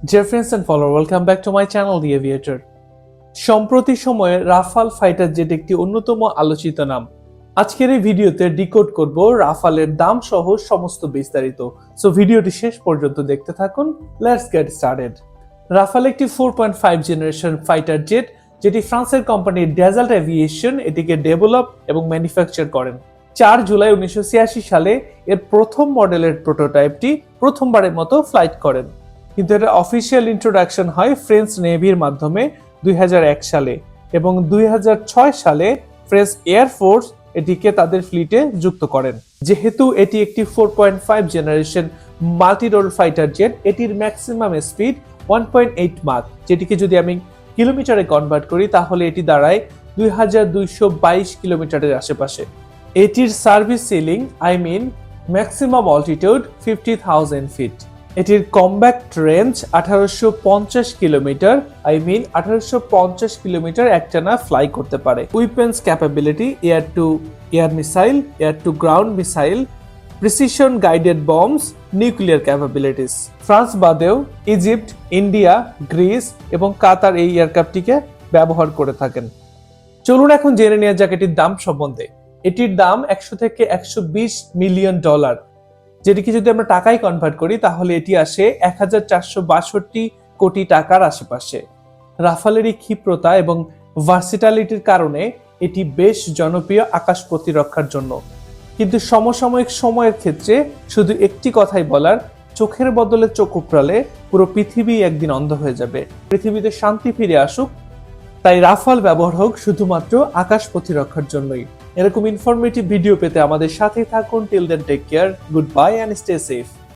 Dear friends and followers, welcome back to my channel, The Aviator. সম্প্রতি সময়ে Rafale fighter jet একটি অন্যতম আলোচিত নাম। আজকের এই ভিডিওতে ডিকোড করব রাফালের দাম সহ সমস্ত বিস্তারিত। সো ভিডিওটি শেষ পর্যন্ত দেখতে থাকুন লেটস গেট স্টার্টেড রাফাল একটি four point five generation fighter jet যেটি ফ্রান্সের কোম্পানি ডেজাল্ট এভিয়েশন এটিকে ডেভেলপ এবং ম্যানুফ্যাকচার করেন। চার জুলাই উনিশশো ছিয়াশি সালে এর প্রথম মডেলের প্রোটোটাইপটি প্রথমবারের মতো ফ্লাইট করেন। কিন্তু এটা অফিসিয়াল ইন্ট্রোডাকশন হয় ফ্রেঞ্চ নেভির মাধ্যমে দুই হাজার এক সালে এবং দুই হাজার ছয় সালে ফ্রেঞ্চ এয়ারফোর্স এটিকে তাদের ফ্লিটে যুক্ত করেন। যেহেতু এটি একটি four point five generation multi role fighter jet এটির maximum speed one point eight mark যেটিকে যদি আমি কিলোমিটারে কনভার্ট করি, তাহলে এটি দাঁড়ায় দুই হাজার দুইশো বাইশ কিলোমিটারের আশেপাশে। এটির service ceiling I mean maximum altitude fifty thousand feet এটির কম্ব্যাক্ট রেঞ্জ আঠারোশো পঞ্চাশ কিলোমিটার আই মিন আঠারোশো পঞ্চাশ কিলোমিটার একটানা ফ্লাই করতে পারে। Weapons capability air to air missile air to ground missile precision guided bombs nuclear capabilities France বাদেও Egypt India Greece এবং কাতার এই এয়ারক্রাফটটিকে ব্যবহার করে থাকেন। চলুন এখন জেনে নেওয়া যাক এটির দাম সম্বন্ধে। এটির দাম একশো থেকে একশো বিশ মিলিয়ন ডলার। যেটিকে যদি আমরা টাকায় কনভার্ট করি, তাহলে এটি আসে এক হাজার চারশো বাষট্টি কোটি টাকার আশেপাশে। রাফালের এই ক্ষিপ্রতা এবং ভার্সিটালিটির কারণে এটি বেশ জনপ্রিয় আকাশ প্রতিরক্ষার জন্য। কিন্তু সমসাময়িক সময়ের ক্ষেত্রে শুধু একটি কথাই বলার, চোখের বদলে চোখ উপড়ালে পুরো পৃথিবী একদিন অন্ধ হয়ে যাবে। পৃথিবীতে শান্তি ফিরে আসুক, তাই রাফাল ব্যবহার হোক শুধুমাত্র আকাশ প্রতিরক্ষার জন্যই। এরকম ইনফরমেটিভ ভিডিও পেতে আমাদের সাথেই থাকুন। Till then take care good bye and stay safe